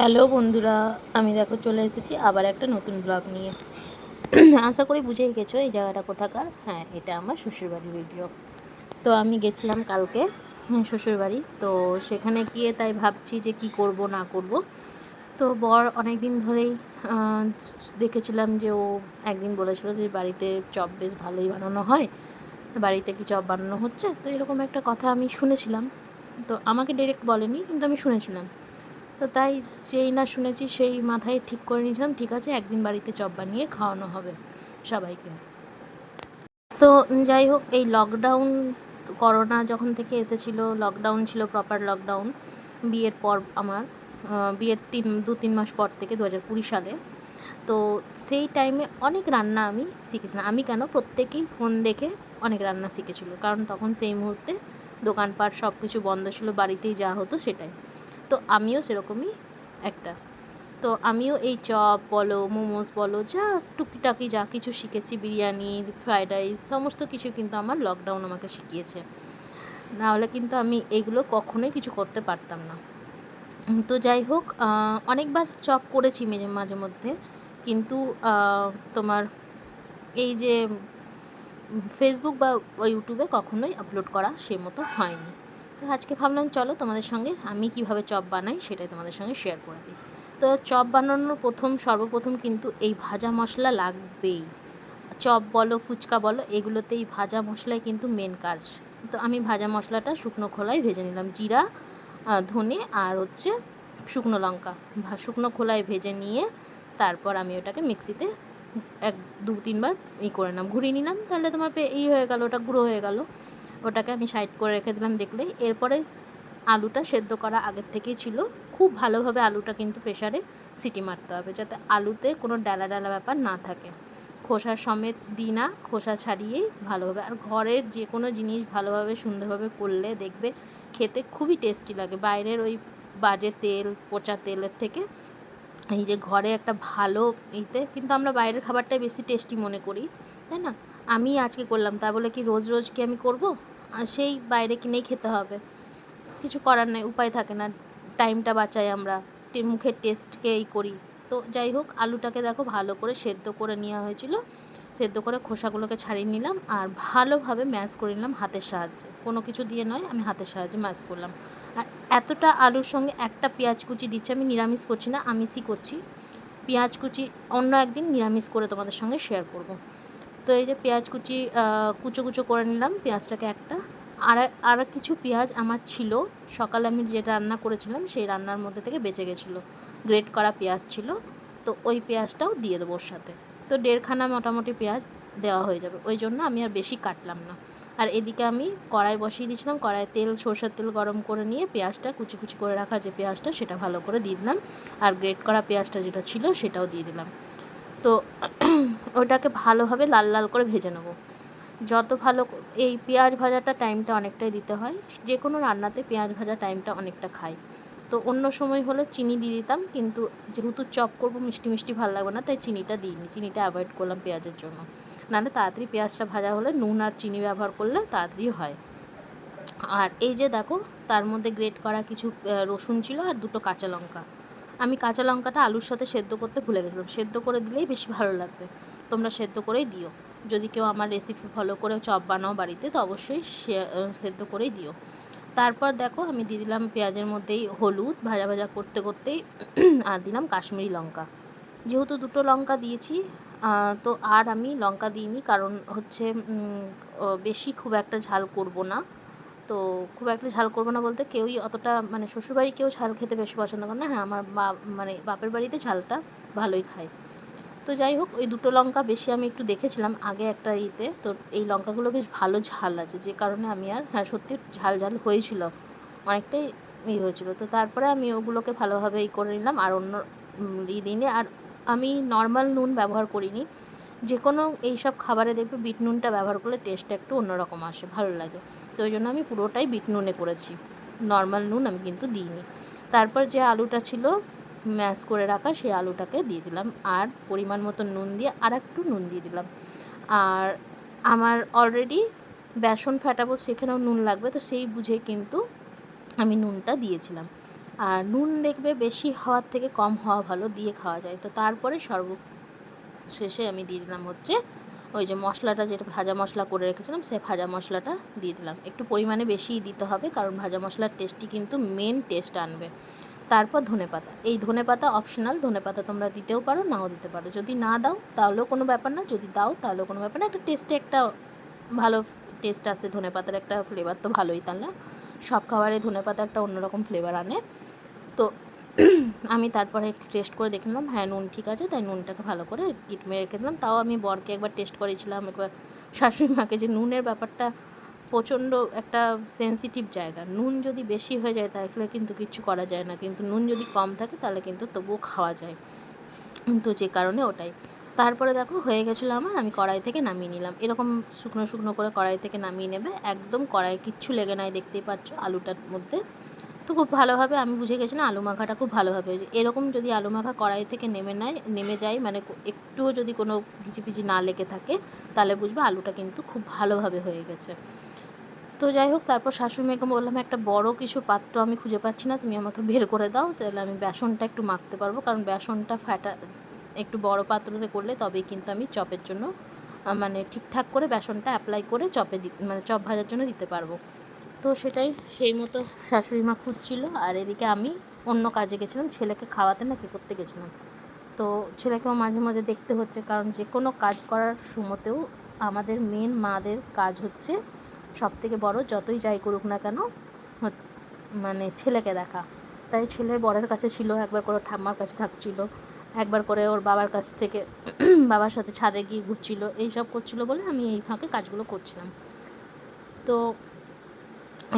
Hello বন্ধুরা, আমি দেখো চলে এসেছি আবার একটা নতুন ব্লগ নিয়ে। আশা করি বুঝেই গেছো এই জায়গাটা কোথাকার? হ্যাঁ এটা আমার শ্বশুরবাড়ির ভিডিও তো আমি গেছিলাম কালকে শ্বশুরবাড়ি। তো সেখানে গিয়ে তাই ভাবছি যে কি করব, না করব। তো বর অনেক দিন ধরেই দেখেছিলাম যে ও একদিন বলেছিল যে বাড়িতে চপ বেশ ভালোই বানানো হয়। বাড়িতে কি চপ বানানো হচ্ছে? তো এরকম একটা কথা আমি শুনেছিলাম। তো আমাকে ডিরেক্ট বলেনি, কিন্তু আমি শুনেছিলাম। তো তাই যেই না শুনেছি সেই মাথায় ঠিক করে নিয়েছিলাম, ঠিক আছে, একদিন বাড়িতে চপ বানিয়ে খাওয়ানো হবে সবাইকে। তো যাই হোক, এই লকডাউন করোনা যখন থেকে এসেছিল লকডাউন ছিল প্রপার লকডাউন বিয়ের পর আমার বিয়ের তিন, দু তিন মাস পর থেকে দু হাজার কুড়ি সালে। তো সেই টাইমে অনেক রান্না আমি শিখেছিলাম। আমি কেন প্রত্যেকেই ফোন দেখে অনেক রান্না শিখেছিল। কারণ তখন সেই মুহূর্তে দোকানপাট সব কিছু বন্ধ ছিল, বাড়িতেই যা হতো সেটাই। তো আমিও সেরকমই একটা। তো আমিও এই চপ বলো, মোমোস বলো, যা টুকিটাকি যা কিছু শিখেছি, বিরিয়ানি ফ্রায়েড রাইস, সমস্ত কিছু কিন্তু আমার লকডাউন আমাকে শিখিয়েছে। নাহলে কিন্তু আমি এগুলো কখনোই কিছু করতে পারতাম না। তো যাই হোক অনেকবার চপ করেছি মাঝে মধ্যে, কিন্তু তোমার এই যে ফেসবুক বা ইউটিউবে কখনোই আপলোড করা সে মতো হয়নি। তো আজকে ভাবলাম চলো তোমাদের সঙ্গে আমি কীভাবে চপ বানাই সেটাই তোমাদের সঙ্গে শেয়ার করে দিই। তো চপ বানানোর প্রথম, সর্বপ্রথম কিন্তু এই ভাজা মশলা লাগবেই। চপ বলো, ফুচকা বলো এগুলোতে এই ভাজা মশলাই কিন্তু মেন কাজ। তো আমি ভাজা মশলাটা শুকনো খোলায় ভেজে নিলাম। জিরা ধনে আর হচ্ছে শুকনো লঙ্কা। শুকনো খোলায় ভেজে নিয়ে তারপর আমি ওটাকে মিক্সিতে এক, দু, তিনবার ই করে নিলাম। ঘুরিয়ে নিলাম, তাহলে তোমার পে, ই হয়ে গেল, ওটা গুঁড়ো হয়ে গেল। ওটাকে আমি সাইড করে রেখে দিলাম দেখলেই এরপরে আলুটা সেদ্ধ করা আগের থেকেই ছিল। খুব ভালোভাবে আলুটা কিন্তু প্রেশারে সিটি মারতে হবে যাতে আলুতে কোনো ডালা ডালা ব্যাপার না থাকে। খোসা সমেত দিই না, খোসা ছাড়িয়েই ভালোভাবে। আর ঘরের যে কোনো জিনিস ভালোভাবে সুন্দরভাবে করলে দেখবে খেতে খুবই টেস্টি লাগে। বাইরের ওই বাজে তেল, পচা তেলের থেকে এই যে ঘরে একটা ভালো ইতে, কিন্তু আমরা বাইরের খাবারটাই বেশি টেস্টি মনে করি, তাই না? আমি আজকে করলাম। তা বলে কি, রোজ রোজ কি আমি করব? আর সেই বাইরে কিনেই খেতে হবে। কিছু করার নেই, উপায় থাকে না। টাইমটা বাঁচাই আমরা। মুখের টেস্টকে এই করি। তো যাই হোক, আলুটাকে দেখো ভালো করে সেদ্ধ করে নেওয়া হয়েছিল। সেদ্ধ করে খোসাগুলোকে ছাড়িয়ে নিলাম আর ভালোভাবে ম্যাশ করে নিলাম হাতের সাহায্যে। কোনো কিছু দিয়ে নয়, আমি হাতের সাহায্যে ম্যাশ করলাম। আর এতটা আলুর সঙ্গে একটা পেঁয়াজ কুচি দিচ্ছি, আমি নিরামিষ করছি না, আমিষই করছি। পেঁয়াজ কুচি অন্য একদিন নিরামিষ করে তোমাদের সঙ্গে শেয়ার করব। তো এই যে পেঁয়াজ কুচি কুচো কুচো করে নিলাম, পেঁয়াজটাকে একটা। আর আর কিছু পেঁয়াজ আমার ছিল। সকালে আমি যে রান্না করেছিলাম, সেই রান্নার মধ্যে থেকে বেঁচে গেছিল। গ্রেট করা পেঁয়াজ ছিল। তো ওই পেঁয়াজটাও দিয়ে দেবো ওর সাথে। তো দেড়খানা মোটামুটি পেঁয়াজ দেওয়া হয়ে যাবে। ওই জন্য আমি আর বেশি কাটলাম না। আর এদিকে আমি কড়াই বসিয়ে দিয়েছিলাম। কড়াই তেল, সরষের তেল গরম করে নিয়ে পেঁয়াজটা কুচি কুচি করে রাখা যে পেঁয়াজটা, সেটা ভালো করে দিয়ে দিলাম। আর গ্রেট করা পেঁয়াজটা যেটা ছিল, সেটাও দিয়ে দিলাম। তো ওটাকে ভালোভাবে লাল লাল করে ভেজে নেব। যত ভালো এই পেঁয়াজ ভাজাটা টাইমটা অনেকটাই দিতে হয়। যে কোনো রান্নাতে পেঁয়াজ ভাজা টাইমটা অনেকটা খায়। তো অন্য সময় হলে চিনি দিয়ে দিতাম, কিন্তু যেহেতু চপ করব, মিষ্টি মিষ্টি ভালো লাগবে না, তাই চিনিটা দিইনি। চিনিটা অ্যাভয়েড করলাম পেঁয়াজের জন্য। নাহলে তাড়াতাড়ি পেঁয়াজটা ভাজা হলে নুন আর চিনি ব্যবহার করলে তাড়াতাড়ি হয়। আর এই যে দেখো, তার মধ্যে গ্রেট করা কিছু রসুন ছিল আর দুটো কাঁচা লঙ্কা। আমি কাঁচা লঙ্কাটা আলুর সাথে সেদ্ধ করতে ভুলে গেছিলাম। সেদ্ধ করে দিলেই বেশি ভালো লাগবে। তোমরা সেদ্ধ করেই দিও। যদি কেউ আমার রেসিপি ফলো করে চপ বানাও বাড়িতে, তো অবশ্যই সেদ্ধ করেই দিও। তারপর দেখো, আমি দিয়ে দিলাম পেঁয়াজের মধ্যেই হলুদ, ভাজা ভাজা করতে করতেই আর দিলাম কাশ্মীরি লঙ্কা। যেহেতু দুটো লঙ্কা দিয়েছি তো আর আমি লঙ্কা দিইনি, কারণ হচ্ছে বেশি খুব একটা ঝাল করব না। তো খুব একটা ঝাল করব না বলতে কেউই অতটা মানে শ্বশুরবাড়ি কেউ ঝাল খেতে বেশি পছন্দ করে না। হ্যাঁ আমার বা মানে বাপের বাড়িতে ঝালটা ভালোই খায়। তো যাই হোক, ওই দুটো লঙ্কা বেশি আমি একটু দেখেছিলাম আগে একটা ইতে তো এই লঙ্কাগুলো বেশ ভালো ঝাল আছে, যে কারণে আমি আর হ্যাঁ সত্যি ঝাল ঝাল হয়েছিল। অনেকটাই ই হয়েছিল। তো তারপরে আমি ওগুলোকে ভালোভাবে ই করে নিলাম আর অন্য ই দিইনি। আর আমি নর্মাল নুন ব্যবহার করিনি। যে কোনো এইসব খাবারে দেখবে বিট নুনটা ব্যবহার করলে টেস্টটা একটু অন্যরকম আসে, ভালো লাগে। তো ওই জন্য আমি পুরোটাই বিট নুনে করেছি। নর্মাল নুন আমি কিন্তু দিইনি। তারপর যে আলুটা ছিল ম্যাশ করে রাখা, সেই আলুটাকে দিয়ে দিলাম। আর পরিমাণ মতো নুন দিয়ে আর একটু নুন দিয়ে দিলাম। আর আমার অলরেডি বেসন ফাটাবো সেখানেও নুন লাগবে, তো সেই বুঝে কিন্তু আমি নুনটা দিয়েছিলাম। আর নুন দেখবে বেশি হওয়ার থেকে কম হওয়া ভালো, দিয়ে খাওয়া যায়। তো তারপরে সর্ব শেষে আমি দিয়ে দিলাম হচ্ছে ওই যে মশলাটা যেটা ভাজা মশলা করে রেখেছিলাম, সে ভাজা মশলাটা দিয়ে দিলাম। একটু পরিমাণে বেশিই দিতে হবে, কারণ ভাজা মশলার টেস্টই কিন্তু মেন টেস্ট আনবে। তারপর ধনেপাতা এই ধনেপাতা অপশনাল ধনেপাতা তোমরা দিতেও পারো, নাও দিতে পারো। যদি না দাও, তাহলেও কোনো ব্যাপার না, যদি দাও, তাহলেও কোনো ব্যাপার না। একটা টেস্টে একটা ভালো টেস্ট আসে ধনেপাতার একটা ফ্লেভার তো ভালোই তাহলে সব খাবারে ধনেপাতা একটা অন্যরকম ফ্লেভার আনে। তো আমি তারপরে একটু টেস্ট করে দেখলাম হ্যাঁ নুন ঠিক আছে, তাই নুনটাকে ভালো করে কিট মেরে রেখে দিলাম। তাও আমি বরকে একবার টেস্ট করেছিলাম, একবার শাশুড়ি মাকে যে নুনের ব্যাপারটা প্রচণ্ড একটা সেন্সিটিভ জায়গা। নুন যদি বেশি হয়ে যায় তাহলে কিন্তু কিছু করা যায় না, কিন্তু নুন যদি কম থাকে তাহলে কিন্তু তবুও খাওয়া যায়। তো যে কারণে ওটাই। তারপরে দেখো, হয়ে গেছিল আমার, আমি কড়াই থেকে নামিয়ে নিলাম। এরকম শুকনো শুকনো করে কড়াই থেকে নামিয়ে নেবে, একদম কড়াই কিচ্ছু লেগে নাই, দেখতেই পাচ্ছ আলুটার মধ্যে। তো খুব ভালোভাবে, আমি বুঝে গেছি না আলু মাখাটা খুব ভালোভাবে এরকম যদি আলু মাখা কড়াই থেকে নেমে নেয় নেমে যায় মানে একটুও যদি কোনো ভিচি না লেগে থাকে, তাহলে বুঝবে আলুটা কিন্তু খুব ভালোভাবে হয়ে গেছে। তো যাই হোক, তারপর শাশুড়ি মেয়েকে বললাম, একটা বড় কিছু পাত্র আমি খুঁজে পাচ্ছি না, তুমি আমাকে বের করে দাও, তাহলে আমি বেসনটা একটু মাখতে পারব। কারণ বেসনটা ফাটা, একটু বড় পাত্রতে করলে তবেই কিন্তু আমি চপের জন্য মানে ঠিকঠাক করে বেসনটা অ্যাপ্লাই করে চপে দি মানে চপ ভাজার জন্য দিতে পারব। তো সেটাই, সেই মতো শাশুড়ি মা খুঁজছিল। আর এদিকে আমি অন্য কাজে গেছিলাম, ছেলেকে খাওয়াতে না কী করতে গেছিলাম। তো ছেলেকেও মাঝে মাঝে দেখতে হচ্ছে, কারণ যে কোনো কাজ করার সময়তেও আমাদের মেন মাদের কাজ হচ্ছে সব থেকে বড়, যতই যাই করুক না কেন মানে ছেলেকে দেখা। তাই ছেলে বরের কাছে ছিল, একবার করে ঠাম্মার কাছে থাকছিল, একবার করে ওর বাবার কাছ থেকে বাবার সাথে ছাদে গিয়ে ঘুরছিল, এইসব করছিল বলে আমি এই ফাঁকে কাজগুলো করছিলাম। তো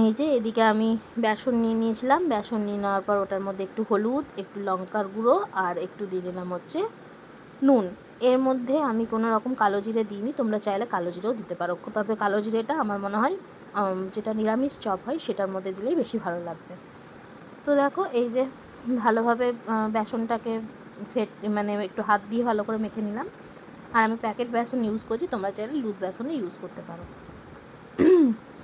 এই যে এদিকে আমি বেসন নিয়ে নিয়েছিলাম। বেসন নিয়ে নেওয়ার পর ওটার মধ্যে একটু হলুদ, একটু লঙ্কার গুঁড়ো আর একটু দিয়ে দিলাম হচ্ছে নুন। এর মধ্যে আমি কোনো রকম কালো জিরে দিইনি, তোমরা চাইলে কালো জিরেও দিতে পারো। তবে কালো জিরেটা আমার মনে হয় যেটা নিরামিষ চপ হয় সেটার মধ্যে দিলেই বেশি ভালো লাগবে। তো দেখো এই যে ভালোভাবে বেসনটাকে ফেট মানে একটু হাত দিয়ে ভালো করে মেখে নিলাম। আর আমি প্যাকেট বেসন ইউজ করছি, তোমরা চাইলে লুজ বেসনও ইউজ করতে পারো।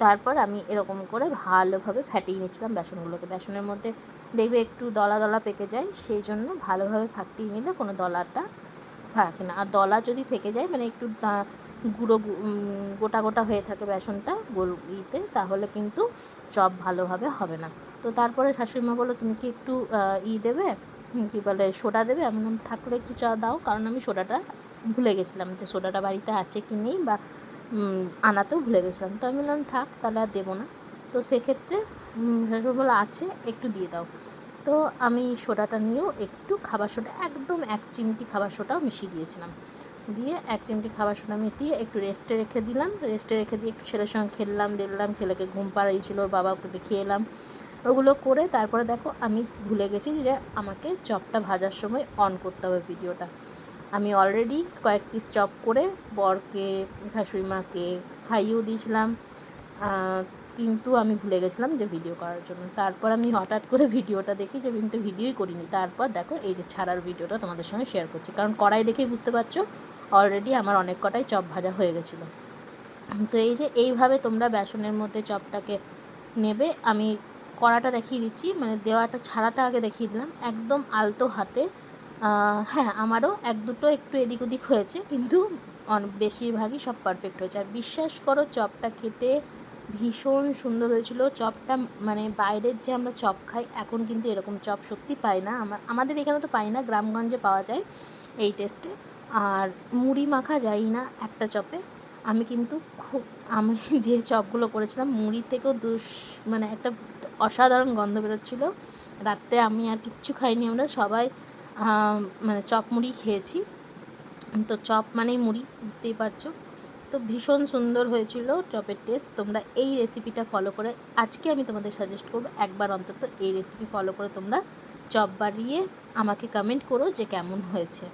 তারপর আমি এরকম করে ভালোভাবে ফ্যাটিয়ে নিচ্ছিলাম বেসনগুলোকে। বেসনের মধ্যে দেখবে একটু দলা দলা পেকে যায়, সেই জন্য ভালোভাবে ফাটিয়ে নিলে কোনো দলাটা থাকে না। আর দলা যদি থেকে যায় মানে একটু গুঁড়ো গোটা গোটা হয়ে থাকে বেসনটা গোল ইতে তাহলে কিন্তু চপ ভালোভাবে হবে না। তো তারপরে শাশুড়িমা বলল, তুমি কি একটু ই দেবে? কী বলে, সোডা দেবে? আমি থাকলে একটু চা দাও। কারণ আমি সোডাটা ভুলে গেছিলাম যে সোডাটা বাড়িতে আছে কি নেই বা আনাতেও ভুলে গেছিলাম। তো আমি বললাম, থাক, তাহলে আর দেবো না। তো সেক্ষেত্রে শাশুড়ি আছে একটু দিয়ে দাও। তো আমি সোডাটা নিয়েও একটু খাবার সোডা, একদম এক চিমটি খাবার সোডাও মিশিয়ে দিয়েছিলাম। দিয়ে এক চিমটি খাবার সোডা মিশিয়ে একটু রেস্টে রেখে দিলাম। রেস্টে রেখে দিয়ে একটু ছেলের সঙ্গে খেললাম, দেখলাম ছেলেকে ঘুম পাড়াইছিল ওর বাবাকে দেখিয়ে এলাম ওগুলো করে তারপরে দেখো, আমি ভুলে গেছি যে আমাকে চপটা ভাজার সময় অন করতে হবে ভিডিওটা আমি অলরেডি কয়েক পিস চপ করে বরকে শাশুড়ি মাকে খাইয়েও দিয়েছিলাম। কিন্তু আমি ভুলে গেছিলাম যে ভিডিও করার জন্য। তারপর আমি হঠাৎ করে ভিডিওটা দেখি যে কিন্তু ভিডিওই করিনি। তারপর দেখো এই যে ছাড়ার ভিডিওটা তোমাদের সঙ্গে শেয়ার করছি। কারণ কড়াই দেখেই বুঝতে পারছ অলরেডি আমার অনেক কটাই চপ ভাজা হয়ে গেছিল। তো এই যে এইভাবে তোমরা বেসনের মধ্যে চপটাকে নেবে, আমি কড়াটা দেখিয়ে দিচ্ছি। মানে দেওয়াটা, ছাড়াটা আগে দেখিয়ে দিলাম। একদম আলতো হাতে হ্যাঁ আমারও এক দুটো একটু এদিক ওদিক হয়েছে, কিন্তু বেশিরভাগই সব পারফেক্ট হয়েছে। আর বিশ্বাস করো, চপটা খেতে ভীষণ সুন্দর হয়েছিল। চপটা মানে বাইরের যে আমরা চপ খাই, এখন কিন্তু এরকম চপ সত্যি পাই না। আমরা আমাদের এখানে তো পাই না, গ্রামগঞ্জে পাওয়া যায় এই টেস্টে আর মুড়ি মাখা যাই না একটা চপে। আমি কিন্তু খুব, আমি যে চপগুলো করেছিলাম, মুড়ি থেকেও দুস মানে একটা অসাধারণ গন্ধ বেরোচ্ছিলো। রাত্রে আমি আর কিচ্ছু খাইনি আমরা, সবাই মানে চপ মুড়ি খেয়েছি। তো চপ মানেই মুড়ি, বুঝতেই পারছ? তো ভীষণ সুন্দর হয়েছিল চপের টেস্ট তোমরা এই রেসিপিটা ফলো করে, আজকে আমি তোমাদের সাজেস্ট করব, একবার অন্তত এই রেসিপি ফলো করে তোমরা চপ বাড়িয়ে আমাকে কমেন্ট করো যে কেমন হয়েছে।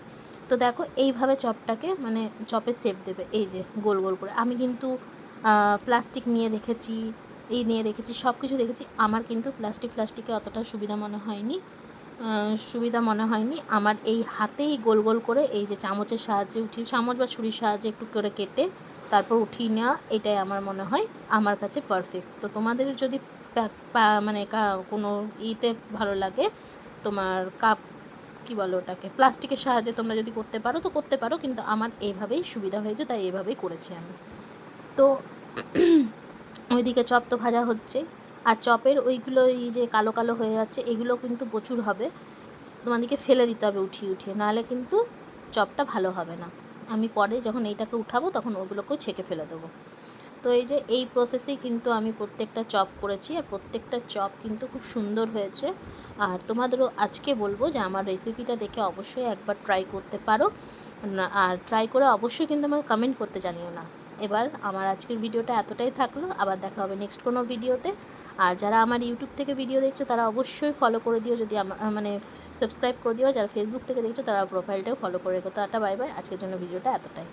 তো দেখো, এইভাবে চপটাকে মানে চপে সেপ দেবে, এই যে গোল গোল করে। আমি কিন্তু প্লাস্টিক নিয়ে দেখেছি, এই নিয়ে দেখেছি সব কিছু দেখেছি। আমার কিন্তু প্লাস্টিক প্লাস্টিকে অতটা সুবিধা মনে হয়নি। সুবিধা মনে হয়নি। আমার এই হাতেই গোল গোল করে এই যে চামচের সাহায্যে উঠিয়ে চামচ বা ছুরির সাহায্যে একটু করে কেটে তারপর উঠিয়ে নেওয়া, এটাই আমার মনে হয় আমার কাছে পারফেক্ট তো তোমাদের যদি মানে কোনো ইতে ভালো লাগে, তোমার কাপ কি বলো ওটাকে প্লাস্টিকের সাহায্যে তোমরা যদি করতে পারো, তো করতে পারো, কিন্তু আমার এইভাবেই সুবিধা হয়েছে, তাই এইভাবেই করেছি আমি। তো ওইদিকে চপ তো ভাজা হচ্ছে। আর চপের ওইগুলো এই যে কালো কালো হয়ে যাচ্ছে, এগুলো কিন্তু প্রচুর হবে। তোমাদেরকে ফেলে দিতে হবে উঠিয়ে উঠিয়ে, নাহলে কিন্তু চপটা ভালো হবে না। আমি পরে যখন এইটাকে উঠাবো, তখন ওগুলোকেও ছেঁকে ফেলে দেবো। তো এই যে এই প্রসেসেই কিন্তু আমি প্রত্যেকটা চপ করেছি, আর প্রত্যেকটা চপ কিন্তু খুব সুন্দর হয়েছে। আর তোমাদেরও আজকে বলব যে আমার রেসিপিটা দেখে অবশ্যই একবার ট্রাই করতে পারো। আর ট্রাই করে অবশ্যই কিন্তু আমাকে কমেন্ট করতে জানিও না। এবার আমার আজকের ভিডিওটা এতটাই থাকল, আবার দেখা হবে নেক্সট কোনো ভিডিওতে আর যারা আমার ইউটিউব থেকে ভিডিও দেখছ, তারা অবশ্যই ফলো করে দিও। যদি মানে সাবস্ক্রাইব করে দিও যারা ফেসবুক থেকে দেখছ, তারা প্রোফাইলটাও ফলো করে রেখো। তো টাটা বাই বাই আজকের জন্য ভিডিওটা এতটাই।